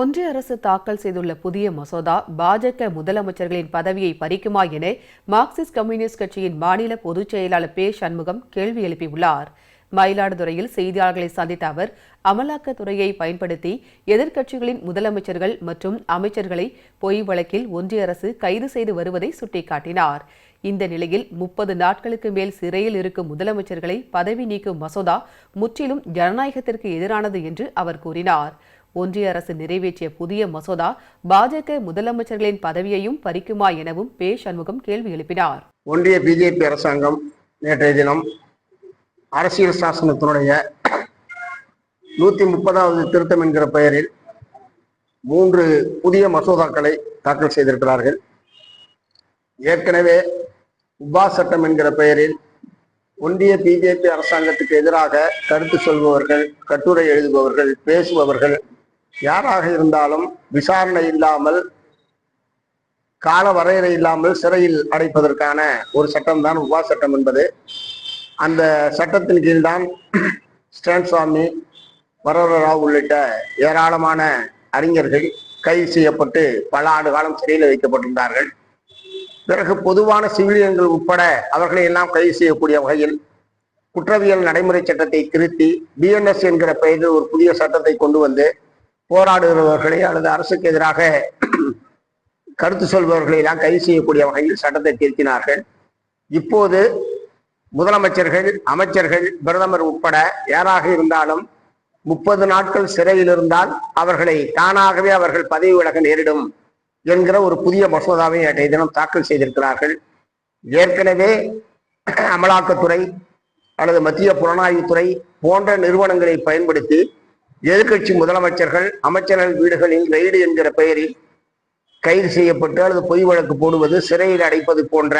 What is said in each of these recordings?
ஒன்றிய அரசு தாக்கல் செய்துள்ள புதிய மசோதா பாஜக முதலமைச்சர்களின் பதவியை பறிக்குமா என மார்க்சிஸ்ட் கம்யூனிஸ்ட் கட்சியின் மாநில பொதுச் செயலாளர் பே சண்முகம் கேள்வி எழுப்பியுள்ளார். மயிலாடுதுறையில் செய்தியாளர்களை சந்தித்த அவர் அமலாக்கத்துறையை பயன்படுத்தி எதிர்க்கட்சிகளின் முதலமைச்சர்கள் மற்றும் அமைச்சர்களை பொய் வழக்கில் ஒன்றிய அரசு கைது செய்து வருவதை சுட்டிக்காட்டினார். இந்த நிலையில் முப்பது நாட்களுக்கு மேல் சிறையில் இருக்கும் முதலமைச்சர்களை பதவி நீக்கும் மசோதா முற்றிலும் ஜனநாயகத்திற்கு எதிரானது என்று அவர் கூறினார். ஒன்றிய அரசு நிறைவேற்றிய புதிய மசோதா பாஜக முதலமைச்சர்களின் பதவியையும் பறிக்குமா எனவும் பே சண்முகம் கேள்வி எழுப்பினார். ஒன்றிய பிஜேபி அரசாங்கம் நேற்றைய தினம் அரசியல் சாசனத்தினுடைய நூத்தி முப்பதாவது திருத்தம் என்கிற பெயரில் மூன்று புதிய மசோதாக்களை தாக்கல் செய்திருக்கிறார்கள். ஏற்கனவே உபா சட்டம் என்கிற பெயரில் ஒன்றிய பிஜேபி அரசாங்கத்துக்கு எதிராக கருத்து சொல்பவர்கள் கட்டுரை எழுதுபவர்கள் பேசுபவர்கள் யாராக இருந்தாலும் விசாரணை இல்லாமல் கால வரையறை இல்லாமல் சிறையில் அடைப்பதற்கான ஒரு சட்டம் தான் உபா சட்டம் என்பது. அந்த சட்டத்தின் கீழ்தான் ஸ்டான் சுவாமி வரவர ராவ் உள்ளிட்ட ஏராளமான அறிஞர்கள் கைது செய்யப்பட்டு பல ஆண்டு காலம் சிறையில் வைக்கப்பட்டிருந்தார்கள். பிறகு பொதுவான சிவிலியன்கள் உட்பட அவர்களை எல்லாம் கைது செய்யக்கூடிய வகையில் குற்றவியல் நடைமுறை சட்டத்தை திருத்தி பிஎன்எஸ் என்கிற பெயரில் ஒரு புதிய சட்டத்தை கொண்டு வந்து போராடுகிறவர்களை அல்லது அரசுக்கு எதிராக கருத்து சொல்பவர்களை எல்லாம் கைது செய்யக்கூடிய வகையில் சட்டத்தை திருத்தினார்கள். இப்போது முதலமைச்சர்கள் அமைச்சர்கள் பிரதமர் உட்பட யாராக இருந்தாலும் முப்பது நாட்கள் சிறையில் இருந்தால் அவர்களை தானாகவே அவர்கள் பதவி விலக நேரிடும் என்கிற ஒரு புதிய மசோதாவை நேற்றைய தினம் தாக்கல் செய்திருக்கிறார்கள். ஏற்கனவே அமலாக்கத்துறை அல்லது மத்திய புலனாய்வுத்துறை போன்ற நிறுவனங்களை பயன்படுத்தி எதிர்கட்சி முதலமைச்சர்கள் அமைச்சர்கள் வீடுகளில் ரெய்டு என்கிற பெயரில் கைது செய்யப்பட்டு அல்லது பொய் வழக்கு போடுவது சிறையில் அடைப்பது போன்ற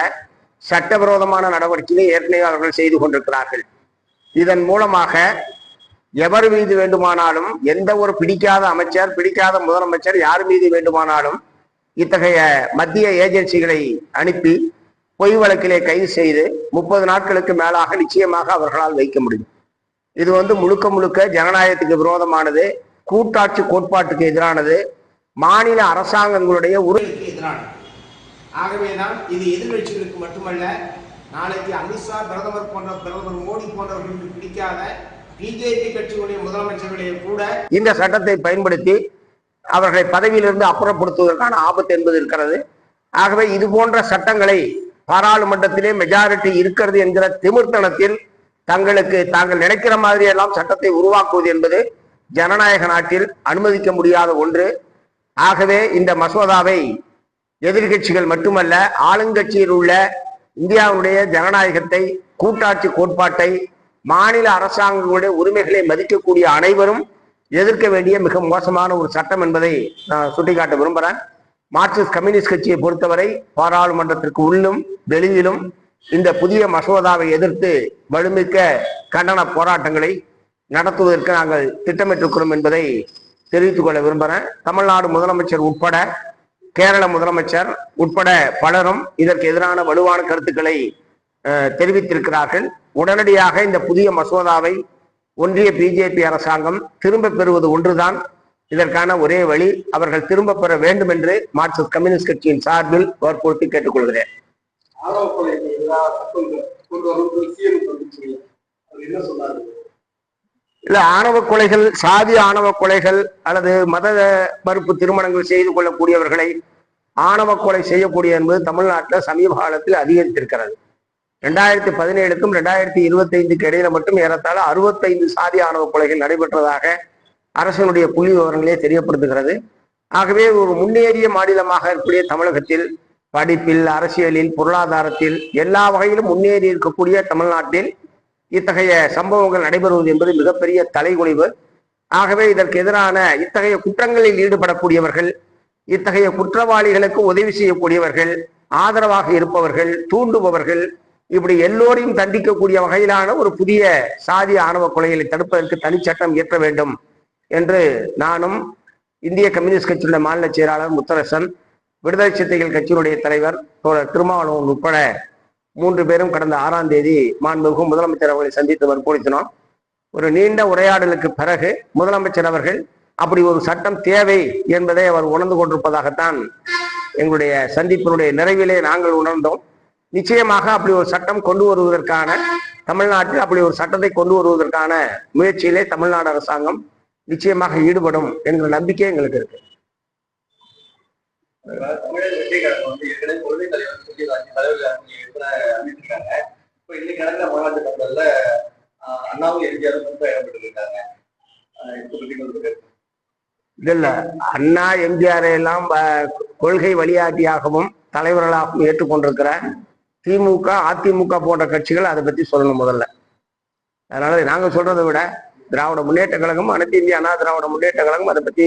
சட்டவிரோதமான நடவடிக்கையை ஏற்கனவே அவர்கள் செய்து கொண்டிருக்கிறார்கள். இதன் மூலமாக எவர் மீது வேண்டுமானாலும் எந்த ஒரு பிடிக்காத அமைச்சர் பிடிக்காத முதலமைச்சர் யார் மீது வேண்டுமானாலும் இத்தகைய மத்திய ஏஜென்சிகளை அனுப்பி பொய் வழக்கிலே கைது செய்து முப்பது நாட்களுக்கு மேலாக நிச்சயமாக அவர்களால் வைக்க முடியும். இது வந்து முழுக்க முழுக்க ஜனநாயகத்துக்கு விரோதமானது கூட்டாட்சி கோட்பாட்டுக்கு எதிரானது மாநில அரசாங்கங்களுடைய உரிமைக்கு எதிரானது. ஆகவேதான் இது எதிர்கட்சிகளுக்கு மட்டுமல்ல நாளைக்கு அமித்ஷா பிரதமர் போன்ற பிரதமர் மோடி போன்றவர்களுக்கு பிடிக்காத பிஜேபி கட்சிகளுடைய முதலமைச்சர்களே கூட இந்த சட்டத்தை பயன்படுத்தி அவர்களை பதவியிலிருந்து அப்புறப்படுத்துவதற்கான ஆபத்து என்பது இருக்கிறது. ஆகவே இது போன்ற சட்டங்களை பாராளுமன்றத்திலே மெஜாரிட்டி இருக்கிறது என்கிற திமிர்த்தனத்தில் தங்களுக்கு தாங்கள் நினைக்கிற மாதிரி எல்லாம் சட்டத்தை உருவாக்குவது என்பது ஜனநாயக நாட்டில் அனுமதிக்க முடியாத ஒன்று. ஆகவே இந்த மசோதாவை எதிர்கட்சிகள் மட்டுமல்ல ஆளுங்கட்சியில் உள்ள இந்தியாவுடைய ஜனநாயகத்தை கூட்டாட்சி கோட்பாட்டை மாநில அரசாங்கங்களுடைய உரிமைகளை மதிக்கக்கூடிய அனைவரும் எதிர்க்க வேண்டிய மிக மோசமான ஒரு சட்டம் என்பதை நான் சுட்டிக்காட்ட விரும்புகிறேன் மார்க்சிஸ்ட் கம்யூனிஸ்ட் கட்சியை பொறுத்தவரை பாராளுமன்றத்திற்கு உள்ளும் வெளியிலும் இந்த புதிய மசோதாவை எதிர்த்து வலுமிக்க கண்டன போராட்டங்களை நடத்துவதற்கு நாங்கள் திட்டமிட்டிருக்கிறோம் என்பதை தெரிவித்துக் கொள்ள விரும்புகிறேன். தமிழ்நாடு முதலமைச்சர் உட்பட கேரள முதலமைச்சர் உட்பட பலரும் இதற்கு எதிரான வலுவான கருத்துக்களை தெரிவித்திருக்கிறார்கள். உடனடியாக இந்த புதிய மசோதாவை ஒன்றிய பிஜேபி அரசாங்கம் திரும்ப பெறுவது ஒன்றுதான். இதற்கான ஒரே வழி அவர்கள் திரும்ப பெற வேண்டும் என்று மார்க்சிஸ்ட் கம்யூனிஸ்ட் கட்சியின் சார்பில் வற்புறுத்தி கேட்டுக்கொள்கிறேன் இல்ல ஆணவ கொலைகள் சாதி ஆணவ கொலைகள் அல்லது மத மறுப்பு திருமணங்கள் செய்து கொள்ளக்கூடியவர்களை ஆணவ கொலை செய்யக்கூடிய என்பது தமிழ்நாட்டில் சமீப காலத்தில் அதிகரித்திருக்கிறது. ரெண்டாயிரத்தி பதினேழுக்கும் ரெண்டாயிரத்தி இருபத்தி ஐந்துக்கு இடையில மட்டும் ஏறத்தாழ அறுபத்தைந்து சாதி ஆணவ கொலைகள் நடைபெற்றதாக அரசினுடைய புள்ளி விவரங்களே தெரியப்படுத்துகிறது. ஆகவே ஒரு முன்னேறிய மாநிலமாக இருக்கக்கூடிய தமிழகத்தில் படிப்பில் அரசியலில் பொருளாதாரத்தில் எல்லா வகையிலும் முன்னேறி இருக்கக்கூடிய தமிழ்நாட்டில் இத்தகைய சம்பவங்கள் நடைபெறுவது என்பது மிகப்பெரிய தலைகுனிவு. ஆகவே இதற்கு எதிரான இத்தகைய குற்றங்களில் ஈடுபடக்கூடியவர்கள் இத்தகைய குற்றவாளிகளுக்கு உதவி செய்யக்கூடியவர்கள் ஆதரவாக இருப்பவர்கள் தூண்டுபவர்கள் இப்படி எல்லோரையும் தண்டிக்கக்கூடிய வகையிலான ஒரு புதிய சாதி ஆணவ கொலைகளை தடுப்பதற்கு தனிச்சட்டம் இயற்ற வேண்டும் என்று நானும் இந்திய கம்யூனிஸ்ட் கட்சியுடைய மாநில செயலாளர் முத்தரசன் விடுதலை சிறுத்தைகள் கட்சியினுடைய தலைவர் தோழர் திருமாவளவன் உட்பட மூன்று பேரும் கடந்த ஆறாம் தேதி மாண்புமிகு முதலமைச்சர் அவர்களை சந்தித்து வற்புறுத்தினோம் ஒரு நீண்ட உரையாடலுக்கு பிறகு முதலமைச்சர் அவர்கள் அப்படி ஒரு சட்டம் தேவை என்பதை அவர் உணர்ந்து கொண்டிருப்பதாகத்தான் எங்களுடைய சந்திப்பினுடைய நிறைவிலே நாங்கள் உணர்ந்தோம். நிச்சயமாக அப்படி ஒரு சட்டம் கொண்டு வருவதற்கான தமிழ்நாட்டில் அப்படி ஒரு சட்டத்தை கொண்டு வருவதற்கான முயற்சியிலே தமிழ்நாடு அரசாங்கம் நிச்சயமாக ஈடுபடும் என்கிற நம்பிக்கை எங்களுக்கு இருக்கு. தமிழக வெற்றி கழகம் வந்து ஏற்கனவே கொள்கை தலைவர் அமைச்சிருக்காங்க இப்போ இன்னைக்கு நடந்த மாநாட்டு கட்டத்தில் அண்ணாவும் எம்ஜிஆரும் ரொம்ப இடம்பெற்றிருக்காங்க இல்ல அண்ணா எம்ஜிஆர் எல்லாம் கொள்கை வழிகாட்டியாகவும் தலைவர்களாகவும் ஏற்றுக்கொண்டிருக்கிற திமுக அதிமுக போன்ற கட்சிகள் அதை பத்தி சொல்லணும் முதல்ல. அதனால நாங்க சொல்றதை விட திராவிட முன்னேற்ற கழகம் அனைத்து இந்திய அண்ணா திராவிட முன்னேற்ற கழகம் அதை பத்தி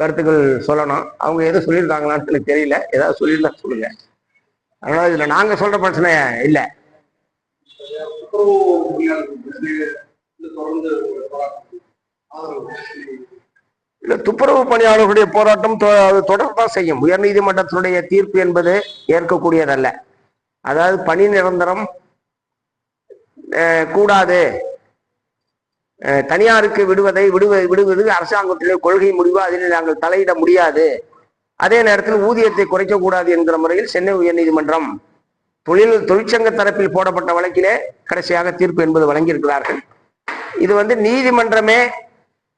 கருத்துக்கள் சொல்லணும். அவங்க எதுவும் சொல்லியிருக்காங்களான்னு எனக்கு தெரியல. ஏதாவது சொல்லியிருந்தா சொல்லுங்க. அதனால இதுல நாங்க சொல்ற பிரச்சனை இல்லை. இல்லை போராட்டம் இல்ல துப்புரவு பணியாளர்களுடைய போராட்டம் தொ- அது தொடரத்தான் செய்யும். உயர்நீதிமன்றத்தினுடைய தீர்ப்பு என்பது ஏற்கக்கூடியதல்ல. அதாவது பணி நிரந்தரம் கூடாது. தனியாருக்கு விடுவதை விடுவ விடுவது அரசாங்கத்திலே கொள்கை முடிவு அதில் நாங்கள் தலையிட முடியாது. அதே நேரத்தில் ஊதியத்தை குறைக்க கூடாது என்கிற முறையில் சென்னை உயர்நீதிமன்றம் தொழில் தொழிற்சங்க தரப்பில் போடப்பட்ட வழக்கிலே கடைசியாக தீர்ப்பு என்பது வழங்கியிருக்கிறார்கள். இது வந்து நீதிமன்றமே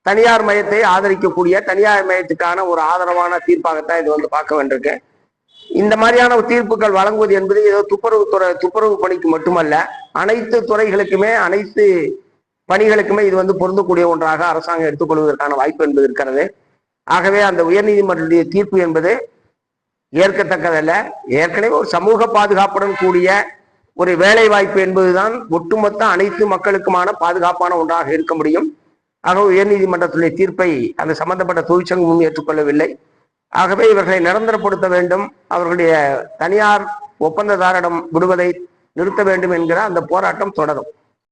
தனியார் மையத்தை ஆதரிக்கக்கூடிய தனியார் மையத்துக்கான ஒரு ஆதரவான தீர்ப்பாகத்தான் இது வந்து பார்க்க வேண்டியிருக்கு இந்த மாதிரியான தீர்ப்புகள் வழங்குவது என்பது ஏதோ துப்புரவு துறை துப்புரவு பணிக்கு மட்டுமல்ல அனைத்து துறைகளுக்குமே அனைத்து பணிகளுக்குமே இது வந்து பொருந்தக்கூடிய ஒன்றாக அரசாங்கம் எடுத்துக்கொள்வதற்கான வாய்ப்பு என்பது இருக்கிறது. ஆகவே அந்த உயர்நீதிமன்றத்துடைய தீர்ப்பு என்பது ஏற்கத்தக்கதல்ல. ஏற்கனவே ஒரு சமூக பாதுகாப்புடன் கூடிய ஒரு வேலை வாய்ப்பு என்பதுதான் ஒட்டுமொத்த அனைத்து மக்களுக்குமான பாதுகாப்பான ஒன்றாக இருக்க முடியும். ஆக உயர்நீதிமன்றத்துடைய தீர்ப்பை அந்த சம்பந்தப்பட்ட தொழிற்சங்கமும் ஏற்றுக்கொள்ளவில்லை. ஆகவே இவர்களை நிரந்தரப்படுத்த வேண்டும். அவர்களுடைய தனியார் ஒப்பந்ததாரிடம் விடுவதை நிறுத்த வேண்டும் என்கிற அந்த போராட்டம் தொடரும்.